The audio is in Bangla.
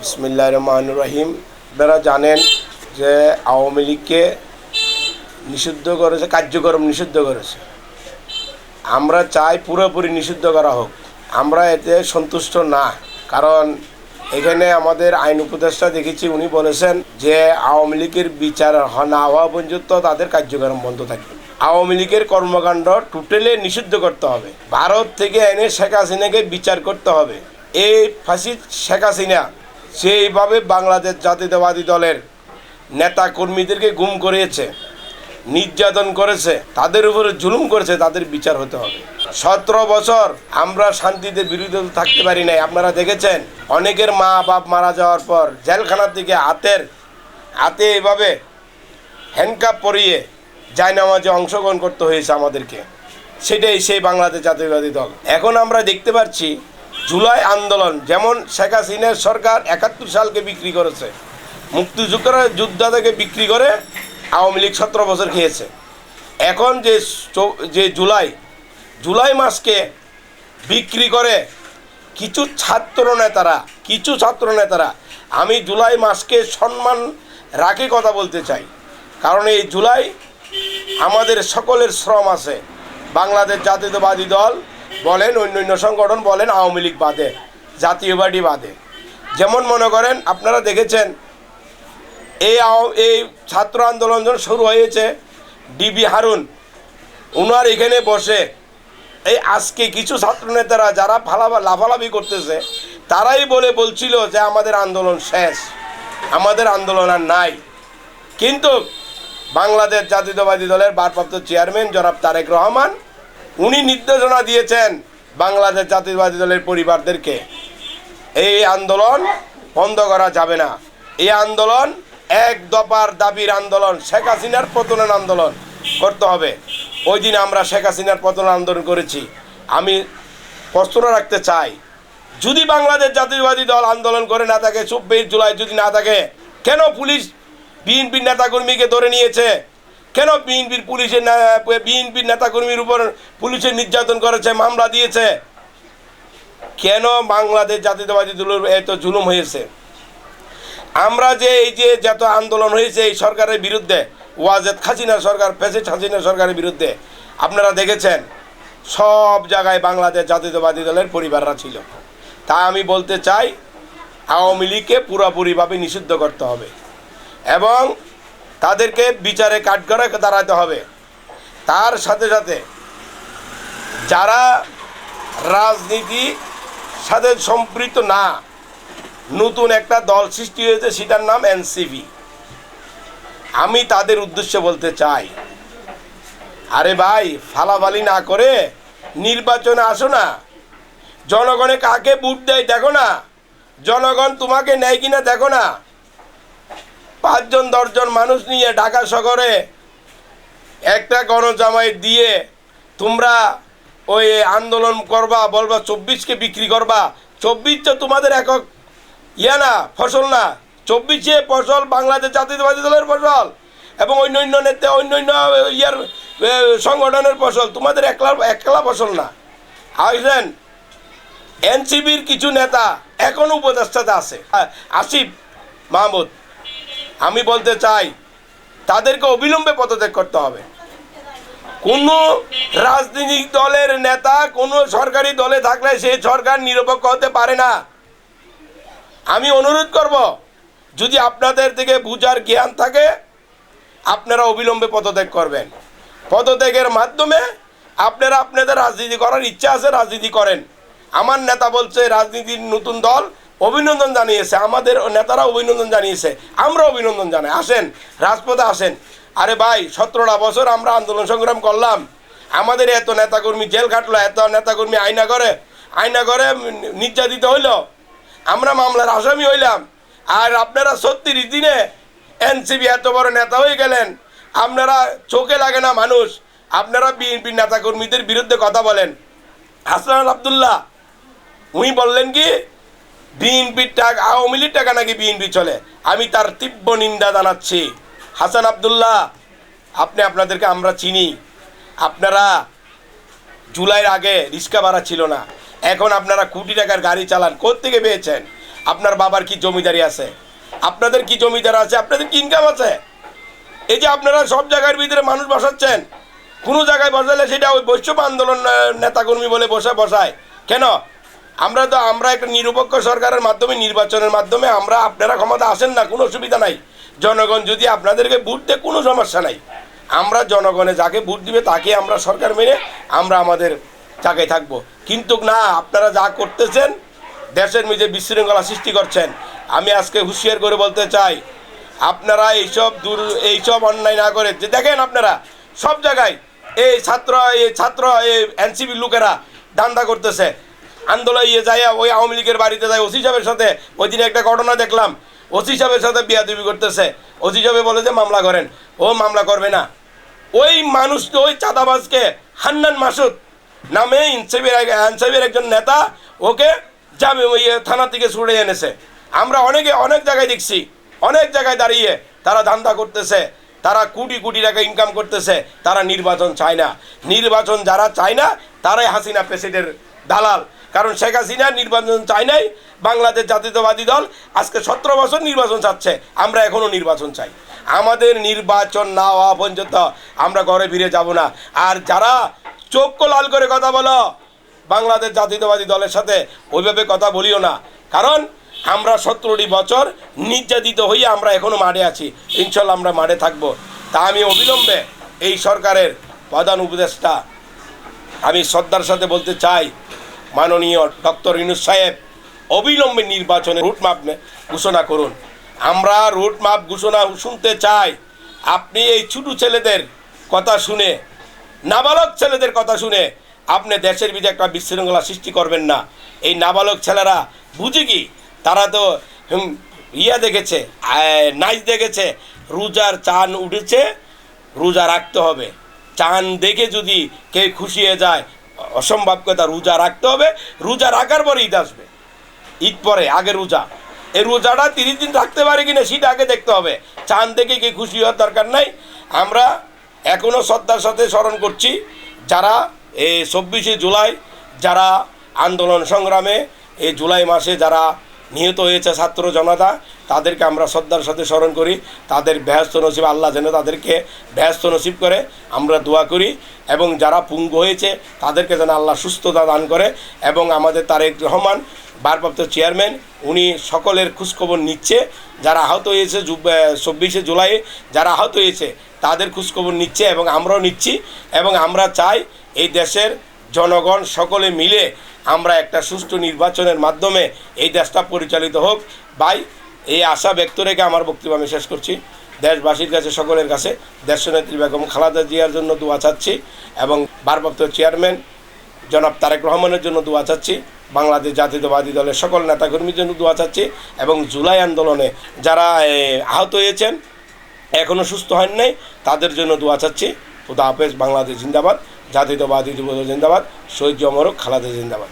বিসমিল্লাহ রহমান রহিম আপনারা জানেন যে আওয়ামী লীগকে নিষিদ্ধ করেছে, কার্যক্রম নিষিদ্ধ করেছে। আমরা চাই পুরোপুরি নিষিদ্ধ করা হোক। আমরা এতে সন্তুষ্ট না। কারণ এখানে আমাদের আইন উপদেষ্টা দেখেছি, উনি বলেছেন যে আওয়ামী লীগের বিচার না হওয়া পর্যন্ত তাদের কার্যক্রম বন্ধ থাকবে। আওয়ামী লীগের কর্মকাণ্ড টোটালি নিষিদ্ধ করতে হবে। ভারত থেকে এনে শেখ হাসিনাকে বিচার করতে হবে। এই ফাঁসি শেখ হাসিনা সেইভাবে বাংলাদেশ জাতীয়তাবাদী দলের নেতা কর্মীদেরকে গুম করিয়েছে, নির্যাতন করেছে, তাদের উপরে জুলুম করেছে, তাদের বিচার হতে হবে। সতেরো বছর আমরা শান্তিতে বিরুদ্ধে থাকতে পারি নাই। আপনারা দেখেছেন, অনেকের মা বাপ মারা যাওয়ার পর জেলখানার দিকে হাতের হাতে এভাবে হ্যান্ডকাপ পরিয়ে জায়নামাজে অংশগ্রহণ করতে হয়েছে আমাদেরকে। সেটাই সেই বাংলাদেশ জাতীয়বাদী দল। এখন আমরা দেখতে পাচ্ছি জুলাই আন্দোলন, যেমন শেখ হাসিনার সরকার একাত্তর সালকে বিক্রি করেছে, মুক্তিযুদ্ধের যোদ্ধাদেরকে বিক্রি করে আওয়ামী লীগ সতেরো বছর খেয়েছে। এখন যে যে জুলাই জুলাই মাসকে বিক্রি করে কিছু ছাত্র নেতারা, কিছু ছাত্র নেতারা, আমি জুলাই মাসকে সম্মান রাখে কথা বলতে চাই। কারণ এই জুলাই আমাদের সকলের শ্রম আছে। বাংলাদেশ জাতীয়তাবাদী দল বলেন অন্য অন্য সংগঠন বলেন, আওয়ামী লীগ বাদে জাতীয়বাদী বাদে। যেমন মনে করেন, আপনারা দেখেছেন, এই এই ছাত্র আন্দোলন যখন শুরু হয়েছে, ডিবি হারুন, উনার এখানে বসে, এই আজকে কিছু ছাত্র নেতারা যারা ফালাফা, লাফালাফি করতেছে, তারাই বলে বলছিল যে আমাদের আন্দোলন শেষ, আমাদের আন্দোলন আর নাই। কিন্তু বাংলাদেশ জাতীয়তাবাদী দলের ভারপ্রাপ্ত চেয়ারম্যান জনাব তারেক রহমান উনি নির্দেশনা দিয়েছেন বাংলাদেশ জাতীয়বাদী দলের পরিবারদেরকে। এই আন্দোলন বন্ধ করা যাবে না। এই আন্দোলন এক দফার দাবির আন্দোলন, শেখ হাসিনার পতনের আন্দোলন করতে হবে। ওই দিন আমরা শেখ হাসিনার পতন আন্দোলন করেছি। আমি প্রশ্ন রাখতে চাই, যদি বাংলাদেশ জাতীয়বাদী দল আন্দোলন করে না থাকে, চব্বিশ জুলাই যদি না থাকে, কেন পুলিশ বিএনপির নেতাকর্মীকে ধরে নিয়েছে? কেন বিএনপির পুলিশের বিএনপির নেতাকর্মীর উপর পুলিশের নির্যাতন করেছে, মামলা দিয়েছে? কেন বাংলাদেশ জাতীয়তাবাদী দলের এত জুলুম হয়েছে? আমরা যে এই যে যত আন্দোলন হয়েছে এই সরকারের বিরুদ্ধে, ওয়াজেদ হাসিনা সরকার পেসেট হাসিনা সরকারের বিরুদ্ধে, আপনারা দেখেছেন, সব জায়গায় বাংলাদেশ জাতীয়তাবাদী দলের পরিবাররা ছিল। তা আমি বলতে চাই, আওয়ামী লীগকে পুরোপুরিভাবে নিষিদ্ধ করতে হবে। এবং তাদেরকে বিচারে কাঠগড়ে দাঁড়াতে হবে। তার সাথে সাথে যারা রাজনীতি সাথে সম্পৃক্ত না, নতুন একটা দল সৃষ্টি হয়েছে, সেটার নাম এনসিপি। আমি তাদের উদ্দেশ্যে বলতে চাই, আরে ভাই ফালাফালি না করে নির্বাচনে আসো না। জনগণে কাকে ভোট দেয় দেখো না। জনগণ তোমাকে নেয় কিনা দেখো না। পাঁচজন, দশজন মানুষ নিয়ে ঢাকা শহরে একটা গণজামাই দিয়ে তোমরা ওই আন্দোলন করবা, বলবা চব্বিশকে বিক্রি করবা। চব্বিশ তো তোমাদের একক ইয়া না, ফসল না। চব্বিশে ফসল, বাংলাদেশ জাতীয়তাবাদী দলের ফসল এবং অন্য অন্য নেতা অন্য অন্য ইয়ার সংগঠনের ফসল। তোমাদের একলা একলা ফসল না। আসলেন এনসিবির কিছু নেতা এখনও উপদেষ্টাতে আছে। আসিফ মাহমুদ। আমি বলতে চাই, তাদেরকে অবিলম্বে পদত্যাগ করতে হবে। কোনো রাজনৈতিক দলের নেতা, কোনো সরকারি দলে থাকলে সেই সরকার নিরপেক্ষ হতে পারে না। আমি অনুরোধ করব, যদি আপনাদের থেকে বুঝার জ্ঞান থাকে, আপনারা অবিলম্বে পদত্যাগ করবেন। পদত্যাগের মাধ্যমে আপনারা আপনাদের রাজনীতি করার ইচ্ছা আছে, রাজনীতি করেন। আমার নেতা বলছে, রাজনীতির নতুন দল অভিনন্দন জানিয়েছে, আমাদের নেতারা অভিনন্দন জানিয়েছে আমরা অভিনন্দন জানাই। আসেন, রাজপথে আসেন। আরে ভাই, সতেরোটা বছর আমরা আন্দোলন সংগ্রাম করলাম। আমাদের এত নেতাকর্মী জেল খাটলো, এত নেতাকর্মী আয়না করে আয়না করে নির্যাতিত হইল। আমরা মামলার আসামি হইলাম। আর আপনারা ছত্রিশ দিনে এনসিবি এত বড় নেতা হয়ে গেলেন। আপনারা চোখে লাগে না মানুষ। আপনারা বিএনপির নেতাকর্মীদের বিরুদ্ধে কথা বলেন। হাসান আবদুল্লাহ, উনি বললেন কি বিএনপির টাকা, আওয়ামী লীগ টাকা নাকি বিএনপি চলে? আমি তার তীব্র নিন্দা জানাচ্ছি। হাসান আবদুল্লাহ, আপনি আপনাদেরকে আমরা চিনি। আপনারা জুলাইয়ের আগে রিক্সা ভাড়া ছিল না। এখন আপনারা কোটি টাকার গাড়ি চালান, কোত্থেকে পেয়েছেন? আপনার বাবার কি জমিদারি আছে? আপনাদের কি জমিদার আছে? আপনাদের কি ইনকাম আছে? এই যে আপনারা সব জায়গার ভিতরে মানুষ বসাচ্ছেন, কোনো জায়গায় বসালে সেটা ওই বৈষ্ণব আন্দোলন নেতাকর্মী বলে বসে, বসায়। কেন? আমরা তো, আমরা একটা নিরপেক্ষ সরকারের মাধ্যমে, নির্বাচনের মাধ্যমে আমরা আপনারা ক্ষমতা আসেন না, কোনো অসুবিধা নাই। জনগণ যদি আপনাদেরকে ভোট দেয়, কোনো সমস্যা নাই। আমরা জনগণে যাকে ভোট দিবে, তাকে আমরা সরকার মেনে আমরা আমাদের জায়গায় থাকব। কিন্তু না, আপনারা যা করতেছেন, দেশের মেঝে বিশৃঙ্খলা সৃষ্টি করছেন। আমি আজকে হুঁশিয়ার করে বলতে চাই, আপনারা এইসব দূর, এইসব অন্যায় না করে, যে দেখেন আপনারা, সব জায়গায় এই ছাত্র এই ছাত্র, এই এনসিবি লোকেরা দান্দা করতেছে। আন্দোলন যায় ওই আওয়ামী লীগের বাড়িতে যায়। ওসি সাহেবের সাথে ওই দিনে একটা ঘটনা দেখলাম। ওসি সাহেবের সাথে বিয়াদবি করতেছে। ওসি সাহেব বলে যে, মামলা করেন। ও, মামলা করবে না। ওই মানুষ, ওই চাঁদাবাজকে হান্নান মাসুদ নামে ইনসাইবের আনসাইবের একজন নেতা ওকে যাবে ওই থানা থেকে ছুড়ে এনেছে। আমরা অনেকে অনেক জায়গায় দেখছি, অনেক জায়গায় দাঁড়িয়ে তারা ধান্দা করতেছে, তারা কোটি কোটি টাকা ইনকাম করতেছে, তারা নির্বাচন চায় না। নির্বাচন যারা চায় না, তারাই হাসিনা প্রেসিডেন্টের দালাল। কারণ শেখ হাসিনা নির্বাচন চায় নাই, বাংলাদেশ জাতীয়তাবাদী দল আজকে সতেরো বছর নির্বাচন চাচ্ছে, আমরা এখনও নির্বাচন চাই। আমাদের নির্বাচন না হওয়া পর্যন্ত আমরা ঘরে ফিরে যাব না। আর যারা চোখ লাল করে কথা বলো, বাংলাদেশ জাতীয়তাবাদী দলের সাথে ওইভাবে কথা বলিও না। কারণ আমরা সতেরোটি বছর নির্যাতিত হয়ে আমরা এখনও মাঠে আছি, ইনশাল্লাহ আমরা মাঠে থাকব। তা আমি অবিলম্বে এই সরকারের প্রধান উপদেষ্টা, আমি শ্রদ্ধার সাথে বলতে চাই মাননীয় ডক্টর ইনুস সাহেব, অবিলম্বে নির্বাচনের রুটম্যাপ ঘোষণা করুন। আমরা রুটম্যাপ ঘোষণা শুনতে চাই। আপনি এই ছোটো ছেলেদের কথা শুনে, নাবালক ছেলেদের কথা শুনে, আপনি দেশের ভিতরে একটা বিশৃঙ্খলা সৃষ্টি করবেন না। এই নাবালক ছেলেরা বুঝে কি? তারা তো ইয়া দেখেছে নাচ দেখেছে, রোজার চান উঠেছে, রোজা রাখতে হবে। চান দেখে যদি কে খুশি হয়ে যায় অসম্ভব কথা রোজা রাখতে হবে। রোজা রাখার পরে ঈদ আসবে। ঈদ পরে, আগে রোজা। এই রোজাটা তিরিশ দিন রাখতে পারে কিনা সেটা আগে দেখতে হবে। চান দেখে কি খুশি হওয়ার দরকার নাই। আমরা এখনও শ্রদ্ধার সাথে স্মরণ করছি, যারা এই চব্বিশে জুলাই, যারা আন্দোলন সংগ্রামে, এই জুলাই মাসে যারা নিহত হয়েছে ছাত্র জনতা, তাদেরকে আমরা শ্রদ্ধার সাথে স্মরণ করি। তাদের ব্যস্ত নসিব, আল্লাহ যেন তাদেরকে ব্যস্ত নসিব করে, আমরা দোয়া করি। এবং যারা পুঙ্গ হয়েছে, তাদেরকে যেন আল্লাহ সুস্থতা দান করে। এবং আমাদের তারেক রহমান, ভারপ্রাপ্ত চেয়ারম্যান, উনি সকলের খোঁজখবর নিচ্ছে। যারা আহত হয়েছে চব্বিশে জুলাই, যারা আহত হয়েছে, তাদের খোঁজখবর নিচ্ছে এবং আমরাও নিচ্ছি। এবং আমরা চাই এই দেশের জনগণ সকলে মিলে আমরা একটা সুষ্ঠু নির্বাচনের মাধ্যমে এই দেশটা পরিচালিত হোক। ভাই, এই আশা ব্যক্ত রেখে আমার বক্তব্য আমি শেষ করছি। দেশবাসীর কাছে, সকলের কাছে, দেশনেত্রী বেগম খালাদা জিয়ার জন্য দোয়া চাচ্ছি এবং ভারপ্রাপ্ত চেয়ারম্যান জনাব তারেক রহমানের জন্য দোয়া চাচ্ছি। বাংলাদেশ জাতীয়তাবাদী দলের সকল নেতাকর্মীর জন্য দোয়া চাচ্ছি এবং জুলাই আন্দোলনে যারা আহত হয়েছেন এখনও সুস্থ হন নাই, তাদের জন্য দোয়া চাচ্ছি। খুদা হাফেজ, বাংলাদেশ জিন্দাবাদ, জাতীয়তাবাদী যুব জিন্দাবাদ, শহীদ জমরক খালাদা জিন্দাবাদ।